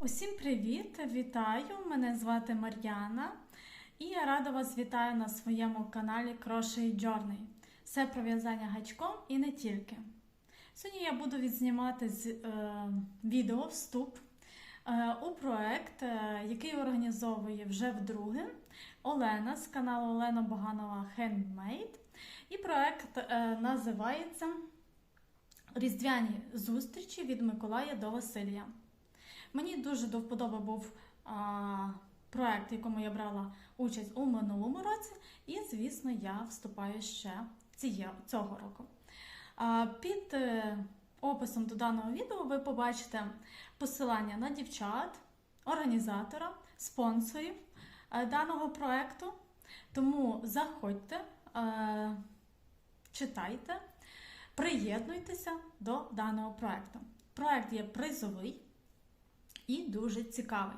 Усім привіт! Вітаю! Мене звати Мар'яна і я рада вас вітаю на своєму каналі Crochet Journey. Все про в'язання гачком і не тільки. Сьогодні я буду відзнімати з, е, відео вступ е, у проект, е, який організовує вже вдруге Олена з каналу Олена Боганова Handmade. І проект е, називається Різдвяні зустрічі від Миколая до Василія. Мені дуже до вподоби був а, проект, в якому я брала участь у минулому році, і, звісно, я вступаю ще цього року. А, під е, описом до даного відео ви побачите посилання на дівчат, організатора, спонсорів е, даного проекту. Тому заходьте, е, читайте, приєднуйтеся до даного проекту. Проект є призовий і дуже цікавий.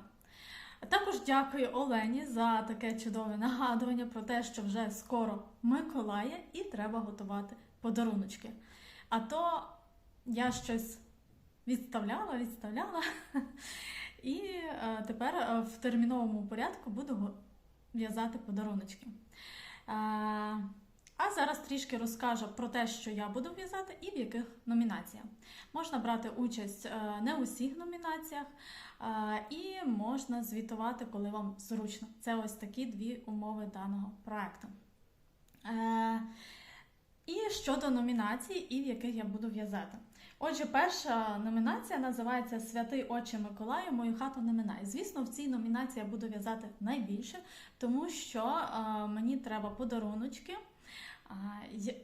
Також дякую Олені за таке чудове нагадування про те, що вже скоро Миколая і треба готувати подаруночки. А то я щось відставляла, відставляла, і е, тепер е, в терміновому порядку буду в'язати подаруночки. А зараз трішки розкажу про те, що я буду в'язати і в яких номінаціях. Можна брати участь е, не у всіх номінаціях, е, і можна звітувати, коли вам зручно. Це ось такі дві умови даного проекту. Е, І щодо номінацій, і в яких я буду в'язати. Отже, перша номінація називається Святий Отче Миколаю, мою хату не минай. Звісно, в цій номінації я буду в'язати найбільше, тому що мені треба подаруночки,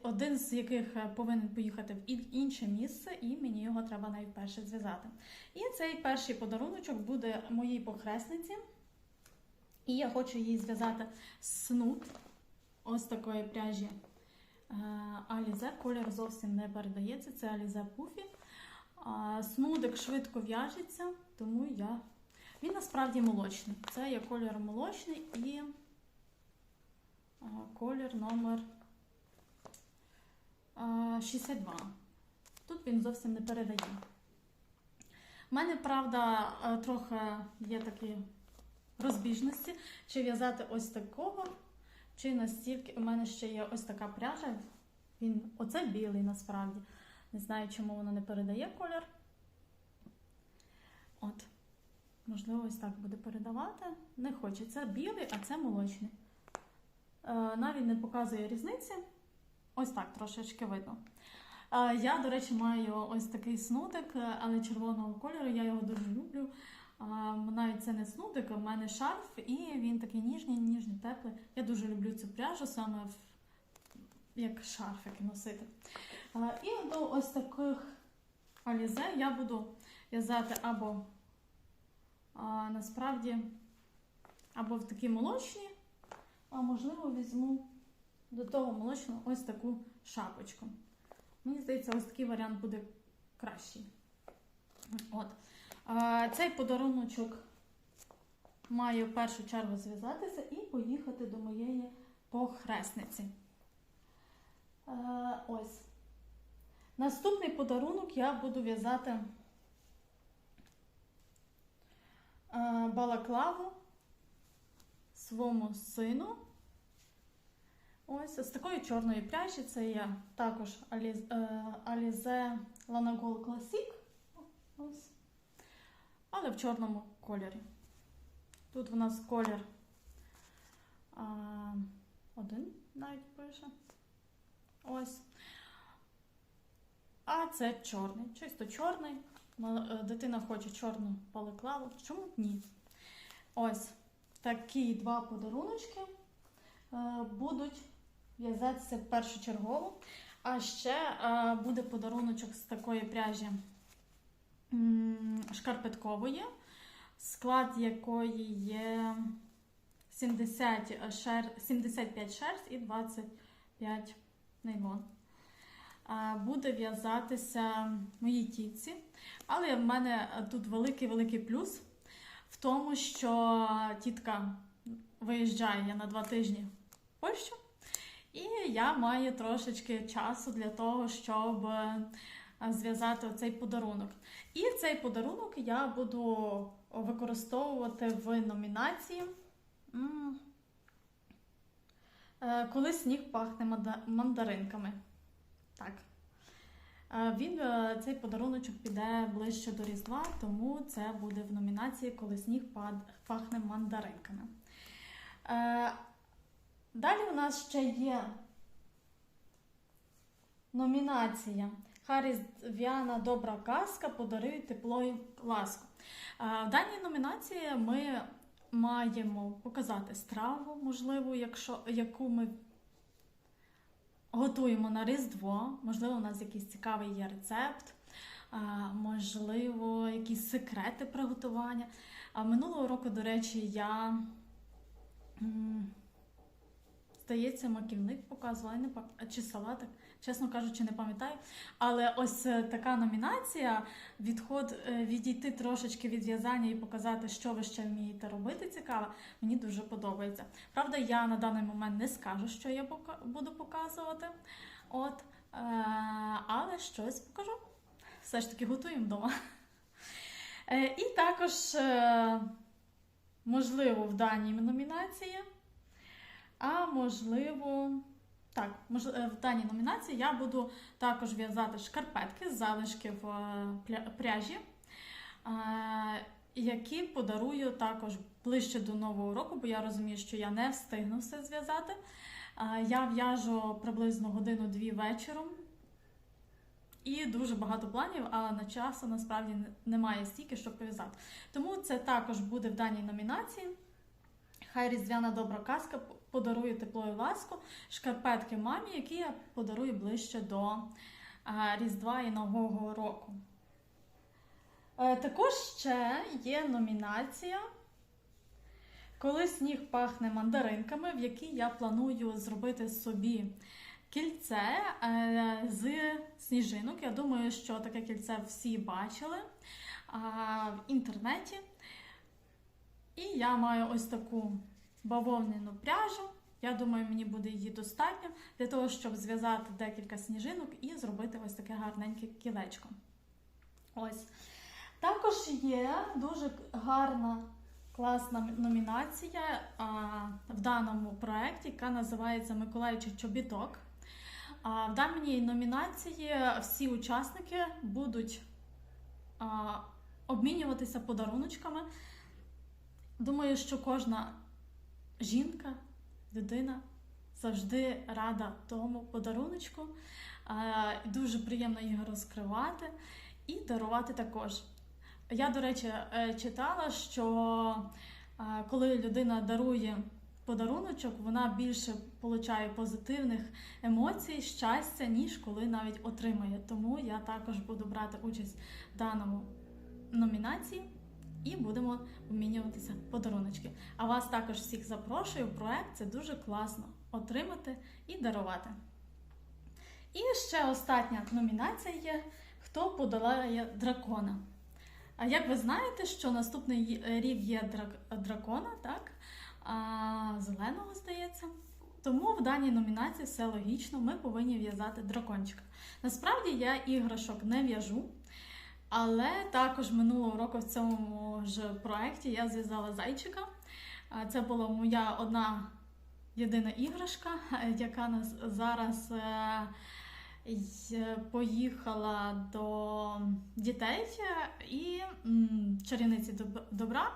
один з яких е, повинен поїхати в інше місце, і мені його треба найперше зв'язати. І цей перший подаруночок буде моїй похресниці. І я хочу їй зв'язати снуд ось такої пряжі е, Alize. Колір зовсім не передається, це Alize Puffy. А, Снудик швидко в'яжеться, тому я. Він насправді молочний. Це є колір молочний і колір номер 62. Тут він зовсім не передає. У мене, правда, е, трохи є такі розбіжності, чи в'язати ось такого, чи настільки. У мене ще є ось така пряжа. Він оце білий насправді. Не знаю, чому воно не передає колір. От. Можливо, ось так буде передавати. Не хоче. Це білий, а це молочний. Е, навіть не показує різниці. Ось так трошечки видно. Е, Я, до речі, маю ось такий снудик, е, але червоного кольору. Я його дуже люблю. Навіть це не снудик, а в мене шарф, і він такий ніжний, ніжний, теплий. Я дуже люблю цю пряжу саме в, як шарфики носити. І до ось таких алізе я буду в'язати або насправді або в такі молочні, а можливо візьму до того молочного ось таку шапочку. Мені здається, ось такий варіант буде кращий. От. Цей подаруночок має в першу чергу зв'язатися і поїхати до моєї похресниці. Ось. Наступний подарунок я буду в'язати балаклаву своєму сину. Ось з такої чорної пряжі. Це є також Alize Lanagol Classic. Ось. Але в чорному кольорі. Тут в нас колір а, один навіть пише. Ось. А це чорний. Чисто чорний. Е, Дитина хоче чорну балаклаву. Чому ні? Ось такі два подаруночки е, будуть в'язатися першочергово. А ще е, буде подаруночок з такої пряжі шкарпеткової, склад якої є 70 шер... 75 шерсть і 25 нейлон. А, Буде в'язатися моїй тітці. Але в мене тут великий-великий плюс в тому, що тітка виїжджає на два тижні в Польщу, і я маю трошечки часу для того, щоб зв'язати цей подарунок. І цей подарунок я буду використовувати в номінації. е, Коли сніг пахне мандаринками. Так. Е, Він е, цей подаруночок піде ближче до Різдва, тому це буде в номінації Коли сніг пахне мандаринками. Далі у нас ще є номінація Харіздвяна добра казка подарує тепло і ласку. В даній номінації ми маємо показати страву, можливо, якщо, яку ми готуємо на Різдво. Можливо, у нас якийсь цікавий є рецепт, можливо, якісь секрети приготування. Минулого року, до речі, я. Здається, маківник показувала, не чи салатик, чесно кажучи, не пам'ятаю. Але ось е, така номінація відход е, відійти трошечки від в'язання і показати, що ви ще вмієте робити цікаво, мені дуже подобається. Правда, я на даний момент не скажу, що я буду показувати. От, е, але щось покажу. Все ж таки готуємо вдома. І також, можливо, в даній номінації, а можливо, так, мож, е, в даній номінації я буду також в'язати шкарпетки з залишків е, пряжі, які подарую також ближче до нового року, бо я розумію, що я не встигну все зв'язати. Я в'яжу приблизно годину-дві вечором. І дуже багато планів, але на часу насправді немає стільки, щоб пов'язати. Тому це також буде в даній номінації. Хай різдвяна добра казка подарує тепло і ласку, шкарпетки мамі, які я подарую ближче до Різдва і Нового року. Е, також ще є номінація Коли сніг пахне мандаринками, в якій я планую зробити собі кільце е, з сніжинок. Я думаю, що таке кільце всі бачили в інтернеті. І я маю ось таку бавовняну пряжу. Я думаю, мені буде її достатньо для того, щоб зв'язати декілька сніжинок і зробити ось таке гарненьке кілечко. Ось. Також є дуже гарна класна номінація а, в даному проєкті, яка називається Миколаївчий чобіток. А, в даній номінації всі учасники будуть а, обмінюватися подаруночками. Думаю, що кожна жінка, людина завжди рада тому подаруночку. Дуже приємно його розкривати і дарувати також. Я, до речі, е, читала, що е, коли людина дарує подаруночок, вона більше отримує позитивних емоцій, щастя, ніж коли навіть отримає. Тому я також буду брати участь в даному номінації і будемо обмінюватися подаруночки. А вас також всіх запрошую проект. Це дуже класно отримати і дарувати. І ще остання номінація є Хто подолає дракона. А як ви знаєте, що наступний рік є дракона, так? А, зеленого здається. Тому в даній номінації все логічно, ми повинні в'язати дракончика. Насправді я іграшок не в'яжу, але також минулого року в цьому ж проєкті я зв'язала зайчика. Це була моя одна єдина іграшка, яка нас зараз е, поїхала до дітей і чарівниці добра.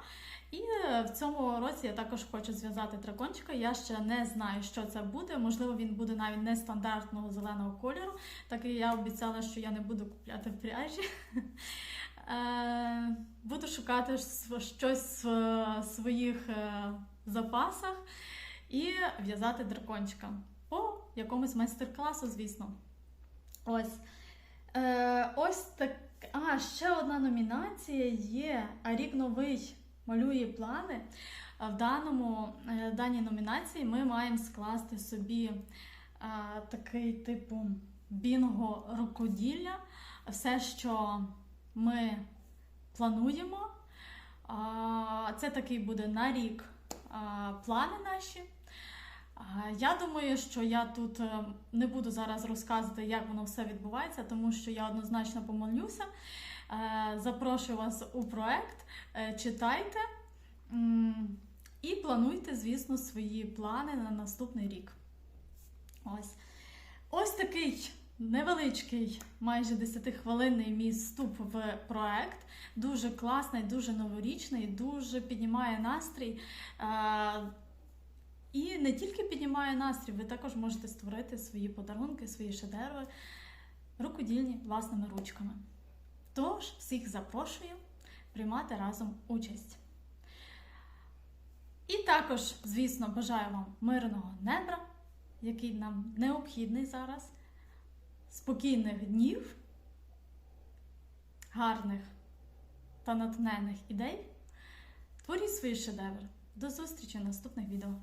І е, в цьому році я також хочу зв'язати дракончика. Я ще не знаю, що це буде. Можливо, він буде навіть нестандартного зеленого кольору. Так і я обіцяла, що я не буду купляти в пряжі. Е, Буду шукати щось в своїх е, запасах і в'язати дракончика по якомусь майстер-класу, звісно. Ось. Е, ось так. А, ще одна номінація є. А рік новий малює плани. В даному, е, даній номінації ми маємо скласти собі е, такий типу бінго рукоділля. Все, що ми плануємо. А, Це такий буде на рік а, плани наші. Я думаю, що я тут е, не буду зараз розказувати, як воно все відбувається, тому що я однозначно помолюся. Е, Запрошую вас у проект, Е, читайте і плануйте, звісно, свої плани на наступний рік. Ось. Ось такий невеличкий, майже 10-хвилинний мій вступ в проект. Дуже класний, дуже новорічний, дуже піднімає настрій. І не тільки піднімає настрій, ви також можете створити свої подарунки, свої шедеври рукодільні власними ручками. Тож, всіх запрошую приймати разом участь. І також, звісно, бажаю вам мирного неба, який нам необхідний зараз, спокійних днів, гарних та натхненних ідей. Творіть свої шедеври. До зустрічі в наступних відео.